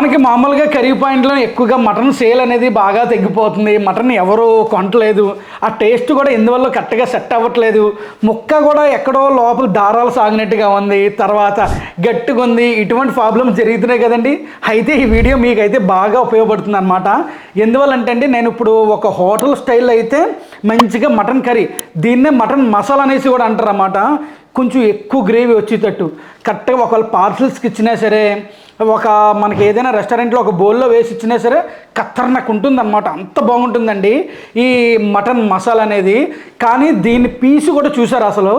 మనకి మామూలుగా కర్రీ పాయింట్లో ఎక్కువగా మటన్ సేల్ అనేది బాగా తగ్గిపోతుంది మటన్ ఎవరు కొనట్లేదు. ఆ టేస్ట్ కూడా ఎందువల్ల కరెక్ట్గా సెట్ అవ్వట్లేదు. ముక్క కూడా ఎక్కడో లోపల దారాలు సాగినట్టుగా ఉంది. తర్వాత గట్టిగా ఉంది. ఇటువంటి ప్రాబ్లమ్స్ జరుగుతున్నాయి కదండి. అయితే ఈ వీడియో మీకైతే బాగా ఉపయోగపడుతుంది అనమాట ఎందువల్లంటే అండి నేను ఇప్పుడు ఒక హోటల్ స్టైల్ అయితే మంచిగా మటన్ కర్రీ. దీన్నే మటన్ మసాలా అనేసి కూడా అంటారు అన్నమాట కొంచెం ఎక్కువ గ్రేవీ వచ్చేటట్టు. కరెక్ట్గా ఒకవేళ పార్సల్స్కి ఇచ్చినా సరే ఒక మనకి ఏదైనా రెస్టారెంట్లో ఒక బౌల్లో వేసి ఇచ్చినా సరే కత్తర్నకు ఉంటుందన్నమాట. అంత బాగుంటుందండి ఈ మటన్ మసాలా అనేది. కానీ దీని పీసు కూడా చూసారు అసలు?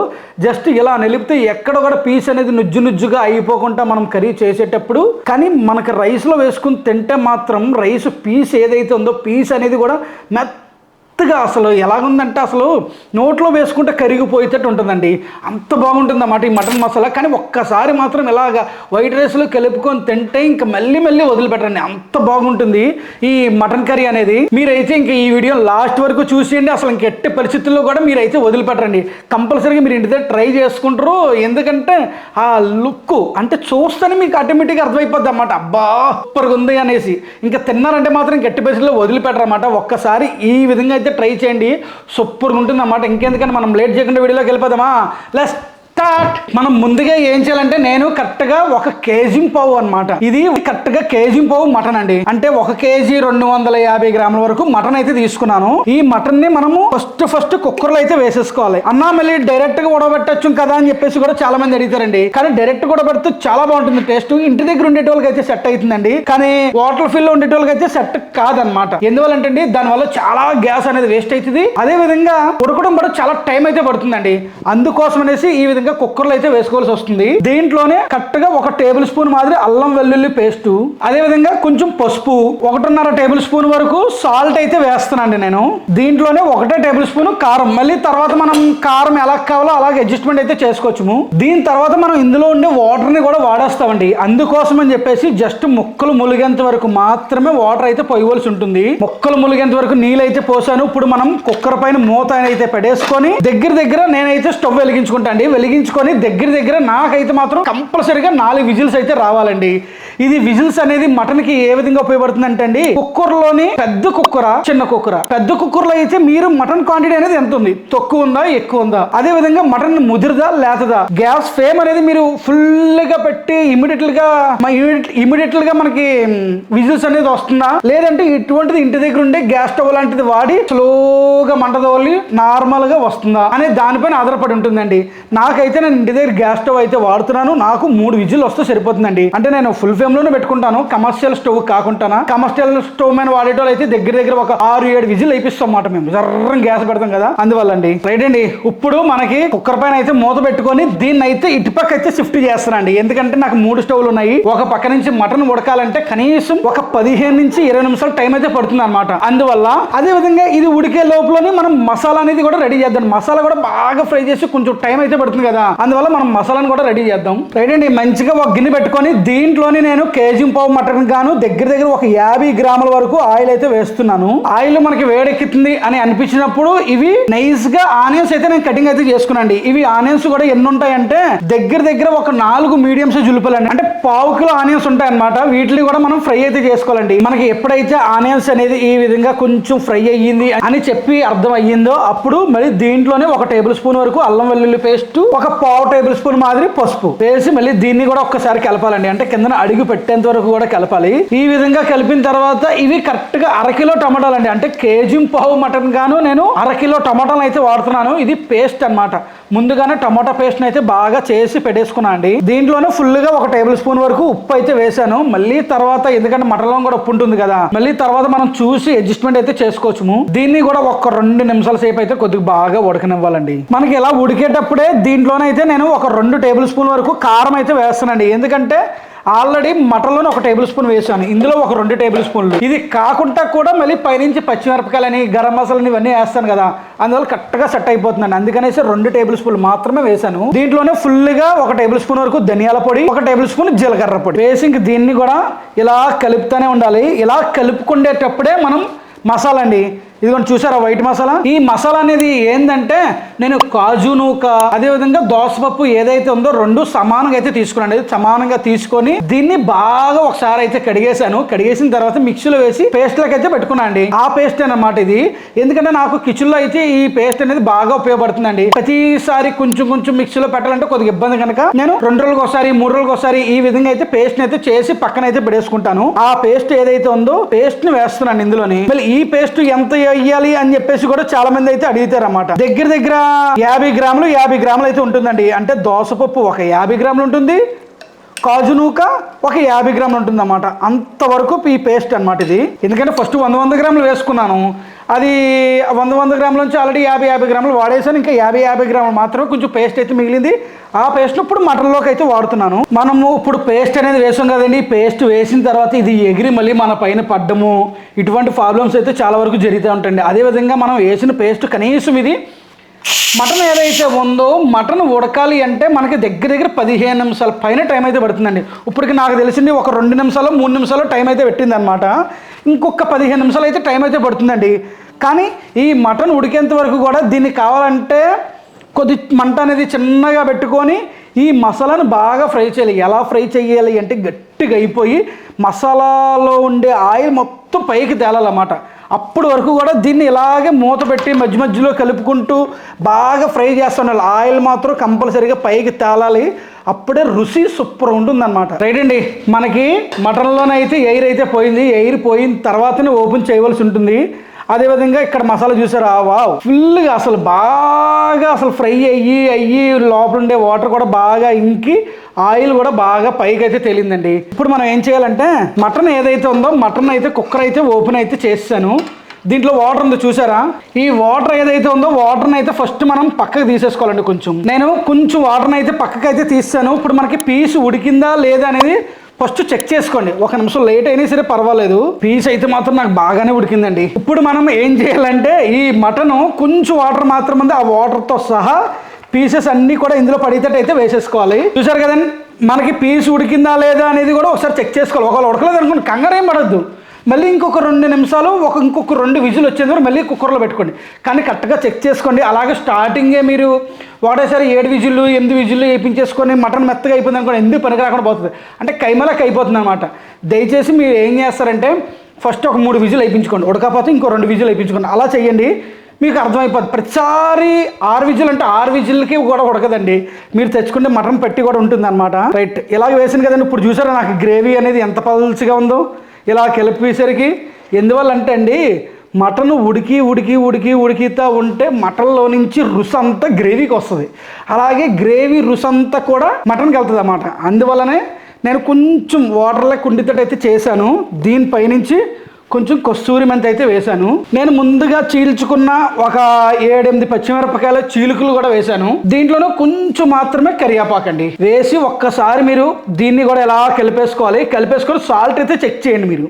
జస్ట్ ఇలా నిలిపితే ఎక్కడ కూడా పీస్ అనేది నుజ్జు నుజ్జుగా అయిపోకుండా మనం కర్రీ చేసేటప్పుడు. కానీ మనకి రైస్లో వేసుకుని తింటే మాత్రం రైస్ పీస్ ఏదైతే ఉందో పీస్ అనేది కూడా మెత్త మెత్తగా అసలు ఎలాగుందంటే అసలు నోట్లో వేసుకుంటే కరిగిపోయేటట్టు ఉంటుందండి. అంత బాగుంటుంది అన్నమాట ఈ మటన్ మసాలా. కానీ ఒక్కసారి మాత్రం ఇలాగ వైట్ రైస్లో కలుపుకొని తింటే ఇంకా మళ్ళీ మళ్ళీ వదిలిపెట్టండి అంత బాగుంటుంది ఈ మటన్ కర్రీ అనేది. మీరైతే ఇంకా ఈ వీడియో లాస్ట్ వరకు చూసేయండి. అసలు ఇంక ఎట్టి పరిస్థితుల్లో కూడా మీరైతే వదిలిపెట్టండి కంపల్సరీగా మీరు ఇంటి దగ్గర ట్రై చేసుకుంటారు. ఎందుకంటే ఆ లుక్ అంటే చూస్తేనే మీకు ఆటోమేటిక్గా అర్థమైపోద్ది అన్నమాట అబ్బా సూపర్గా ఉంది అనేసి. ఇంకా తిన్నారంటే మాత్రం ఇంక ఎట్టి పరిస్థితుల్లో వదిలిపెట్టరు అన్నమాట ఒక్కసారి ఈ విధంగా అయితే ట్రై చేయండి. సూపర్గా ఉంటుంది అన్నమాట. ఇంకెందుకంటే మనం లేట్ చేయకుండా వీడియోలోకి వెళ్ళిపోదామా? లెస్ స్టార్ట్ మనం ముందుగా ఏం చేయాలంటే నేను కరెక్ట్గా ఒక కేజీ పావు అన్నమాట. ఇది కరెక్ట్గా కేజీ పావు మటన్ అండి. అంటే ఒక కేజీ రెండు వందల యాభై గ్రాముల వరకు మటన్ అయితే తీసుకున్నాను. ఈ మటన్ని మనము ఫస్ట్ ఫస్ట్ కుక్కర్లో అయితే వేసేసుకోవాలి. అన్నా మళ్ళీ డైరెక్ట్గా ఉడబెట్టచ్చు కదా అని చెప్పేసి కూడా చాలా మంది అడుగుతారండి. కానీ డైరెక్ట్ కూడా పెడితే చాలా బాగుంటుంది టేస్ట్. ఇంటి దగ్గర ఉండేటోళ్ళకి అయితే సెట్ అవుతుందండి. కానీ వాటర్ ఫిల్లో ఉండేటోళ్ళకి అయితే సెట్ కాదనమాట ఎందువల్లంటే అండి దానివల్ల చాలా గ్యాస్ అనేది వేస్ట్ అవుతుంది. అదే విధంగా ఉడకడం కూడా చాలా టైం అయితే పడుతుందండి. అందుకోసం అనేసి ఈ విధంగా కుక్కర్లో అయితే వేసుకోవాల్సి వస్తుంది. దీంట్లోనే కరెక్ట్గా ఒక టేబుల్ స్పూన్ మాదిరి అల్లం వెల్లుల్లి పేస్ట్. అదే విధంగా కొంచెం పసుపు ఒకటిన్నర టేబుల్ స్పూన్ వరకు సాల్ట్ అయితే వేస్తానండి నేను. దీంట్లోనే ఒకటే టేబుల్ స్పూన్ కారం. మళ్ళీ తర్వాత మనం కారం ఎలా కావాలో అలాగే అడ్జస్ట్మెంట్ అయితే చేసుకోవచ్చు దీని తర్వాత మనం ఇందులో ఉండే వాటర్ని కూడా వాడేస్తామండి. అందుకోసం అని చెప్పేసి జస్ట్ ముక్కలు ములిగేంత వరకు మాత్రమే వాటర్ అయితే పోయవలసి ఉంటుంది. ముక్కలు ములిగేంత వరకు నీళ్ళు అయితే పోసాను. ఇప్పుడు మనం కుక్కర్ పైన మూత అయితే పెట్టేసుకొని దగ్గర దగ్గర నేనైతే స్టవ్ వెలిగించుకుంటా అండి. వెలిగించుకొని దగ్గర దగ్గర నాకైతే మాత్రం కంపల్సరీగా నాలుగు విజిల్స్ అయితే రావాలండి. ఇది విజిల్స్ అనేది మటన్కి ఏ విధంగా ఉపయోగపడుతుంది అంటే అండి కుక్కర్లోని పెద్ద కుక్కర చిన్న కుక్కర. పెద్ద కుక్కర్లో అయితే మీరు మటన్ క్వాంటిటీ అనేది ఎంత ఉంది? తక్కువ ఉందా? ఎక్కువ ఉందా? అదే విధంగా మటన్ ముదిరిదా? లేతదా? గ్యాస్ ఫేమ్ అనేది మీరు ఫుల్గా పెట్టి ఇమీడియట్గా ఇమీడియట్గా మనకి విజిల్స్ అనేది వస్తుందా? లేదంటే ఇటువంటిది ఇంటి దగ్గర ఉండే గ్యాస్ స్టవ్ లాంటిది వాడి స్లోగా మంట తోలి నార్మల్గా వస్తుందా? అనే దానిపైన ఆధారపడి ఉంటుందండి. నాకైతే నేను ఇంటి దగ్గర గ్యాస్ స్టవ్ అయితే వాడుతున్నాను. నాకు మూడు విజిల్ వస్తే సరిపోతుందండి. అంటే నేను ఫుల్ ఫ్లేమ్ రూమ్లోనే పెట్టుకుంటాను. కమర్షియల్ స్టవ్ కాకుండా కమర్షియల్ స్టవ్ మీద వాడేటోళ్ళు అయితే దగ్గర దగ్గర ఒక ఆరు ఏడు విజిల్ అయిపిస్తాం అన్నమాట మేము. జర్రం గ్యాస్ పెడతాం కదా. అందువల్ల అండి రైట్ అండి. ఇప్పుడు మనకి కుక్కర్ పైన అయితే మూత పెట్టుకొని దీన్ని అయితే ఇటుపక్క అయితే షిఫ్ట్ చేస్తానండి ఎందుకంటే నాకు మూడు స్టవ్లు ఉన్నాయి. ఒక పక్క నుంచి మటన్ ఉడకాలంటే కనీసం ఒక పదిహేను నుంచి ఇరవై నిమిషాలు టైం అయితే పడుతుంది అనమాట అందువల్ల అదే విధంగా ఇది ఉడికే లోపలనే మనం మసాలా అనేది కూడా రెడీ చేద్దాం. మసాలా కూడా బాగా ఫ్రై చేసి కొంచెం టైం అయితే పడుతుంది కదా. అందువల్ల మనం మసాలాను కూడా రెడీ చేద్దాం. రైట్ అండి. మంచిగా ఒక గిన్నె పెట్టుకొని దీంట్లోనే నేను కేజీ పావు మటన్ గాను దగ్గర దగ్గర ఒక యాభై గ్రాముల వరకు ఆయిల్ అయితే వేస్తున్నాను. ఆయిల్ మనకి వేడెక్కుతుంది అని అనిపించినప్పుడు ఇవి నైస్గా ఆనియన్స్ అయితే నేను కటింగ్ అయితే చేసుకున్నాండి ఇవి ఆనియన్స్ కూడా ఎన్ని ఉంటాయంటే దగ్గర దగ్గర ఒక నాలుగు మీడియం సైజ్ ఉల్లిపాయలండి. అంటే పావు కిలో ఆనియన్స్ ఉంటాయి అనమాట వీటిని కూడా మనం ఫ్రై అయితే చేసుకోవాలండి. మనకి ఎప్పుడైతే ఆనియన్స్ అనేది ఈ విధంగా కొంచెం ఫ్రై అయ్యింది అని చెప్పి అర్థం అయ్యిందో అప్పుడు మరి దీంట్లోనే ఒక టేబుల్ స్పూన్ వరకు అల్లం వెల్లుల్లి పేస్ట్ ఒక పావు టేబుల్ స్పూన్ మాదిరి పసుపు. వేసి మళ్ళీ దీన్ని కూడా ఒక్కసారి కలపాలండి. అంటే కింద అడిగి పెట్టేంత వరకు కూడా కలపాలి. ఈ విధంగా కలిపిన తర్వాత ఇవి కరెక్ట్గా అరకిలో టమాటాలు అండి అంటే కేజీ పావు మటన్ గాను నేను అరకిలో టమాటాలు అయితే వాడుతున్నాను. ఇది పేస్ట్ అన్నమాట. ముందుగానే టమాటా పేస్ట్ అయితే బాగా చేసి పెట్టేసుకున్నా అండి. దీంట్లోనే ఫుల్గా ఒక టేబుల్ స్పూన్ వరకు ఉప్పు అయితే వేసాను మళ్ళీ తర్వాత ఎందుకంటే మటన్లో కూడా ఉప్పు ఉంటుంది కదా. మళ్ళీ తర్వాత మనం చూసి అడ్జస్ట్మెంట్ అయితే చేసుకోవచ్చు దీన్ని కూడా ఒక రెండు నిమిషాల సేపు అయితే కొద్దిగా బాగా ఉడకనివ్వాలండి. మనకి ఇలా ఉడికేటప్పుడే దీంట్లోనైతే నేను ఒక రెండు టేబుల్ స్పూన్ వరకు కారం అయితే వేస్తానండి. ఎందుకంటే ఆల్రెడీ మటన్లోనే ఒక టేబుల్ స్పూన్ వేసాను ఇందులో ఒక రెండు టేబుల్ స్పూన్లు. ఇది కాకుండా కూడా మళ్ళీ పైనుంచి పచ్చిమిరపకాయలని గరం మసాలని ఇవన్నీ వేస్తాను కదా. అందువల్ల కరెక్ట్గా సెట్ అయిపోతుందండి. అందుకనేసి రెండు టేబుల్ స్పూన్లు మాత్రమే వేసాను దీంట్లోనే ఫుల్గా ఒక టేబుల్ స్పూన్ వరకు ధనియాల పొడి ఒక టేబుల్ స్పూన్ జీలకర్ర పొడి. వేసి ఇంక దీన్ని కూడా ఇలా కలుపుతూనే ఉండాలి. ఇలా కలుపుకునేటప్పుడే మనం మసాలా అండి. ఇదిగోండి చూసారా వైట్ మసాలా? ఈ మసాలా అనేది ఏంటంటే నేను కాజు నూక అదే విధంగా దోసపప్పు ఏదైతే ఉందో రెండు సమానంగా అయితే తీసుకున్నాను. సమానంగా తీసుకొని దీన్ని బాగా ఒకసారి అయితే కడిగేశాను. కడిగేసిన తర్వాత మిక్సీలో వేసి పేస్ట్ లకి అయితే పెట్టుకున్నాండి ఆ పేస్ట్ అన్నమాట ఇది. ఎందుకంటే నాకు కిచెన్లో అయితే ఈ పేస్ట్ అనేది బాగా ఉపయోగపడుతుందండి. ప్రతిసారి కొంచెం కొంచెం మిక్సీలో పెట్టాలంటే కొద్దిగా ఇబ్బంది కనుక నేను రెండు రోజులకు ఒకసారి మూడు రోజులకు ఒకసారి ఈ విధంగా అయితే పేస్ట్ అయితే చేసి పక్కన అయితే పెడేసుకుంటాను. ఆ పేస్ట్ ఏదైతే ఉందో పేస్ట్ని వేస్తున్నాను ఇందులోని. మళ్ళీ ఈ పేస్ట్ ఎంత వేయాలి అని చెప్పేసి కూడా చాలా మంది అయితే అడుగుతారు అన్నమాట దగ్గర దగ్గర యాభై గ్రాములు యాభై గ్రాములు అయితే ఉంటుందండి. అంటే దోసపప్పు ఒక యాభై గ్రాములు ఉంటుంది కాజు నూక ఒక యాభై గ్రాములు ఉంటుంది అన్నమాట అంతవరకు ఈ పేస్ట్ అనమాట ఇది. ఎందుకంటే ఫస్ట్ వంద వంద గ్రాములు వేసుకున్నాను. అది వంద వంద గ్రాముల నుంచి ఆల్రెడీ యాభై యాభై గ్రాములు వాడేసాను ఇంకా యాభై యాభై గ్రాములు మాత్రమే కొంచెం పేస్ట్ అయితే మిగిలింది. ఆ పేస్ట్ ఇప్పుడు మటన్లోకి అయితే వాడుతున్నాను. మనము ఇప్పుడు పేస్ట్ అనేది వేసాం కదండి. పేస్ట్ వేసిన తర్వాత ఇది ఎగిరి మళ్ళీ మన పైన పడ్డము. ఇటువంటి ప్రాబ్లమ్స్ అయితే చాలా వరకు జరుగుతూ ఉంటాయండి. అదేవిధంగా మనం వేసిన పేస్ట్ కనీసం ఇది మటన్ ఏదైతే ఉందో మటన్ ఉడకాలి అంటే మనకి దగ్గర దగ్గర పదిహేను నిమిషాల పైన టైం అయితే పడుతుందండి. ఇప్పటికి నాకు తెలిసింది ఒక రెండు నిమిషాలు మూడు నిమిషాలు టైం అయితే పెట్టింది అనమాట ఇంకొక పదిహేను నిమిషాలు అయితే టైం అయితే పడుతుందండి. కానీ ఈ మటన్ ఉడికేంత వరకు కూడా దీన్ని కావాలంటే కొద్ది మంట అనేది చిన్నగా పెట్టుకొని ఈ మసాలాను బాగా ఫ్రై చేయాలి. ఎలా ఫ్రై చేయాలి అంటే గట్టిగా అయిపోయి మసాలాలో ఉండే ఆయిల్ మొత్తం పైకి తేలాలన్నమాట. అప్పటి వరకు కూడా దీన్ని ఇలాగే మూత పెట్టి మధ్య మధ్యలో కలుపుకుంటూ బాగా ఫ్రై చేస్తుండాలి ఆయిల్ మాత్రం కంపల్సరీగా పైకి తేలాలి. అప్పుడే రుచి సూపర్ ఉంటుందన్నమాట. రైట్ అండి. మనకి మటన్లోనైతే ఎయిర్ అయితే పోయింది. ఎయిర్ పోయిన తర్వాతనే ఓపెన్ చేయవలసి ఉంటుంది. అదేవిధంగా ఇక్కడ మసాలా చూసారా వావ్. ఫుల్గా అసలు బాగా అసలు ఫ్రై అయ్యి అయ్యి లోపల ఉండే వాటర్ కూడా బాగా ఇంకి ఆయిల్ కూడా బాగా పైకి అయితే తేలిందండి. ఇప్పుడు మనం ఏం చేయాలంటే మటన్ ఏదైతే ఉందో మటన్ అయితే కుక్కర్ అయితే ఓపెన్ అయితే చేస్తాను దీంట్లో వాటర్ ఉందో చూసారా? ఈ వాటర్ ఏదైతే ఉందో వాటర్ని అయితే ఫస్ట్ మనం పక్కకు తీసేసుకోవాలండి కొంచెం. నేను కొంచెం వాటర్ని అయితే పక్కకి అయితే తీస్తాను ఇప్పుడు మనకి పీస్ ఉడికిందా లేదా అనేది ఫస్ట్ చెక్ చేసుకోండి. ఒక నిమిషం లేట్ అయినా సరే పర్వాలేదు. పీస్ అయితే మాత్రం నాకు బాగానే ఉడికిందండి. ఇప్పుడు మనం ఏం చేయాలంటే ఈ మటను కొంచెం వాటర్ మాత్రం ఉంది. ఆ వాటర్తో సహా పీసెస్ అన్నీ కూడా ఇందులో పడేటట్టు అయితే వేసేసుకోవాలి. చూసారు కదండి? మనకి పీస్ ఉడికిందా లేదా అనేది కూడా ఒకసారి చెక్ చేసుకోవాలి. ఒకవేళ ఉడకలేదు అనుకోండి కంగారేం ఏం పడద్దు. మళ్ళీ ఇంకొక రెండు నిమిషాలు ఒక ఇంకొక రెండు విజులు వచ్చేందుకు మళ్ళీ కుక్కర్లో పెట్టుకోండి. కానీ కరెక్ట్గా చెక్ చేసుకోండి. అలాగే స్టార్టింగే మీరు వాడేసారి ఏడు విజులు ఎనిమిది విజులు వేయించేసుకొని మటన్ మెత్తగా అయిపోయింది అనుకోండి ఎందుకు పనికి రాకుండా పోతుంది? అంటే కైమలకి అయిపోతుంది అనమాట దయచేసి మీరు ఏం చేస్తారంటే ఫస్ట్ ఒక మూడు విజులు వేయించుకోండి. ఉడకపోతే ఇంకో రెండు విజులు వేయించుకోండి. అలా చేయండి. మీకు అర్థమైపోద్ది. ప్రతిసారి ఆరు విజిల్ అంటే ఆరు విజిల్కి కూడా ఉడకదండి. మీరు తెచ్చుకుంటే మటన్ పెట్టి కూడా ఉంటుంది అనమాట రైట్. ఇలాగ వేసింది కదండి. ఇప్పుడు చూసారా నాకు గ్రేవీ అనేది ఎంత పల్చగా ఉందో? ఇలా కలిపేసరికి ఎందువల్ల అంటే అండి మటన్ ఉడికి ఉడికి ఉడికి ఉడికితా ఉంటే మటన్లో నుంచి రుసంతా అంతా గ్రేవీకి వస్తుంది. అలాగే గ్రేవీ రుసంతా అంతా కూడా మటన్కి వెళ్తుంది అన్నమాట అందువల్లనే నేను కొంచెం వాటర్లో కుండితోటి అయితే చేశాను. దీనిపైనుంచి కొంచెం కస్తూరి మెంతి అయితే వేశాను. నేను ముందుగా చీల్చుకున్న ఒక ఏడెనిమిది పచ్చిమిరపకాయల చీలుకలు కూడా వేశాను. దీంట్లోనూ కొంచెం మాత్రమే కరియాపాకండి వేసి ఒక్కసారి మీరు దీన్ని కూడా ఎలా కలిపేసుకోవాలి? కలిపేసుకొని సాల్ట్ అయితే చెక్ చేయండి మీరు.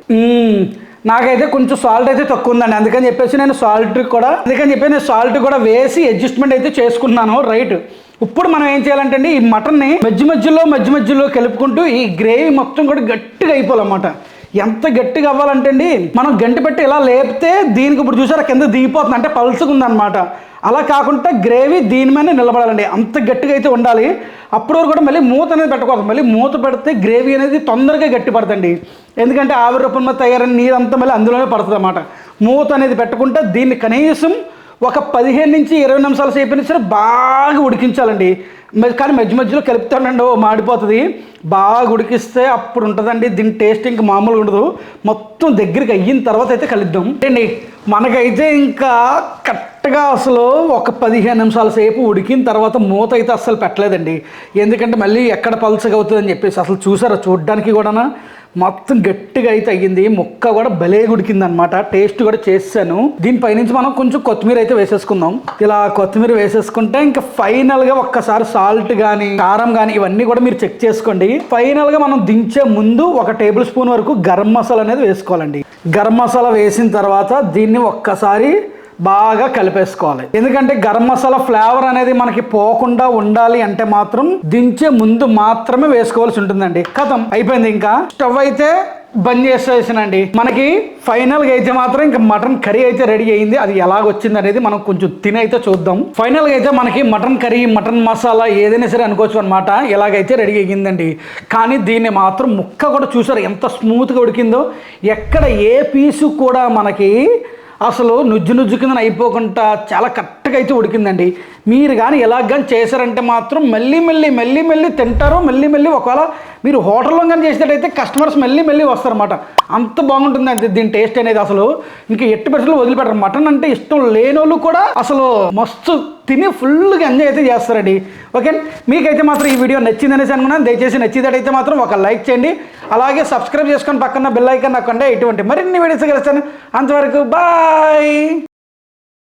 నాకైతే కొంచెం సాల్ట్ అయితే తక్కువ ఉందండి. అందుకని చెప్పేసి నేను సాల్ట్ కూడా అందుకని చెప్పి నేను సాల్ట్ కూడా వేసి అడ్జస్ట్మెంట్ అయితే చేసుకున్నాను రైట్. ఇప్పుడు మనం ఏం చేయాలంటే అండి ఈ మటన్ని మధ్య మధ్యలో మధ్య మధ్యలో కలుపుకుంటూ ఈ గ్రేవీ మొత్తం కూడా గట్టిగా అయిపోవాలన్నమాట. ఎంత గట్టిగా అవ్వాలంటే అండి మనం గంటి పెట్టి ఇలా లేపితే దీనికి ఇప్పుడు చూసారా కింద దిగిపోతుంది అంటే పలుచుకుందనమాట అలా కాకుండా గ్రేవీ దీని మీద నిలబడాలండి. అంత గట్టిగా అయితే ఉండాలి. అప్పటి వరకు కూడా మళ్ళీ మూత అనేది పెట్టకూడదు. మళ్ళీ మూత పెడితే గ్రేవీ అనేది తొందరగా గట్టి పడుతుంది ఎందుకంటే ఆవిరి రూపంలో మీద తయారైన నీరంతా మళ్ళీ అందులోనే పడుతుంది అన్నమాట మూత అనేది పెట్టుకుంటే దీన్ని కనీసం ఒక పదిహేను నుంచి ఇరవై నిమిషాల సేపు అయినా సరే బాగా ఉడికించాలండి. కానీ మధ్య మధ్యలో కలుపుతానండి ఓ మాడిపోతుంది. బాగా ఉడికిస్తే అప్పుడు ఉంటుందండి దీని టేస్ట్ ఇంకా మామూలుగా ఉండదు. మొత్తం దగ్గరికి అయిన తర్వాత అయితే కలుద్దాం. అండి మనకైతే ఇంకా కరెక్ట్గా అసలు ఒక పదిహేను నిమిషాల సేపు ఉడికిన తర్వాత మూత అయితే అస్సలు పెట్టలేదండి. ఎందుకంటే మళ్ళీ ఎక్కడ పలుచగా అవుతుందని చెప్పేసి అసలు చూసారా? చూడడానికి కూడా మొత్తం గట్టిగా అయితే అయ్యింది. ముక్క కూడా భలే గుడికింది అనమాట టేస్ట్ కూడా చేసాను దీనిపై నుంచి మనం కొంచెం కొత్తిమీర అయితే వేసేసుకుందాం. ఇలా కొత్తిమీర వేసేసుకుంటే ఇంకా ఫైనల్గా ఒక్కసారి సాల్ట్ కానీ కారం కానీ ఇవన్నీ కూడా మీరు చెక్ చేసుకోండి. ఫైనల్గా మనం దించే ముందు ఒక టేబుల్ స్పూన్ వరకు గరం మసాలా అనేది వేసుకోవాలండి. గరం మసాలా వేసిన తర్వాత దీన్ని ఒక్కసారి బాగా కలిపేసుకోవాలి. ఎందుకంటే గరం మసాలా ఫ్లేవర్ అనేది మనకి పోకుండా ఉండాలి అంటే మాత్రం దించే ముందు మాత్రమే వేసుకోవాల్సి ఉంటుందండి. కథం అయిపోయింది ఇంకా. స్టవ్ అయితే బంద్ చేసేసానండి. మనకి ఫైనల్గా అయితే మాత్రం ఇంకా మటన్ కర్రీ అయితే రెడీ అయింది. అది ఎలాగొచ్చింది అనేది మనం కొంచెం తిని అయితే చూద్దాం. ఫైనల్గా అయితే మనకి మటన్ కర్రీ మటన్ మసాలా ఏదైనా సరే అనుకోవచ్చు అనమాట ఎలాగైతే రెడీ అయ్యిందండి. కానీ దీన్ని మాత్రం ముక్క కూడా చూసారు ఎంత స్మూత్గా ఉడికిందో. ఎక్కడ ఏ పీసు కూడా మనకి అసలు నుజ్జు నుజ్జు కింద అయిపోకుండా చాలా కట్ కరెక్ట్గా అయితే ఉడికిందండి. మీరు కానీ ఎలా కానీ చేశారంటే మాత్రం మళ్ళీ మెల్లి మెల్లి మెల్లి తింటారు మెల్లి మెల్లి ఒకవేళ మీరు హోటల్లో కానీ చేసినట్టయితే కస్టమర్స్ మెల్లి మళ్ళీ వస్తారన్నమాట. అంత బాగుంటుంది అండి దీని టేస్ట్ అనేది అసలు. ఇంకా ఎట్టి పరిస్థితులు వదిలిపెట్టరు. మటన్ అంటే ఇష్టం లేనోళ్ళు కూడా అసలు మస్తు తిని ఫుల్గా ఎంజాయ్ అయితే చేస్తారండి. ఓకే మీకైతే మాత్రం ఈ వీడియో నచ్చిందనేసి అనుకున్నాను. దయచేసి నచ్చిందటైతే మాత్రం ఒక లైక్ చేయండి. అలాగే సబ్స్క్రైబ్ చేసుకొని పక్కన బెల్ ఐకాన్ నాకుండా ఇటువంటి మరిన్ని వీడియోస్ కలుస్తాను అంతవరకు బాయ్!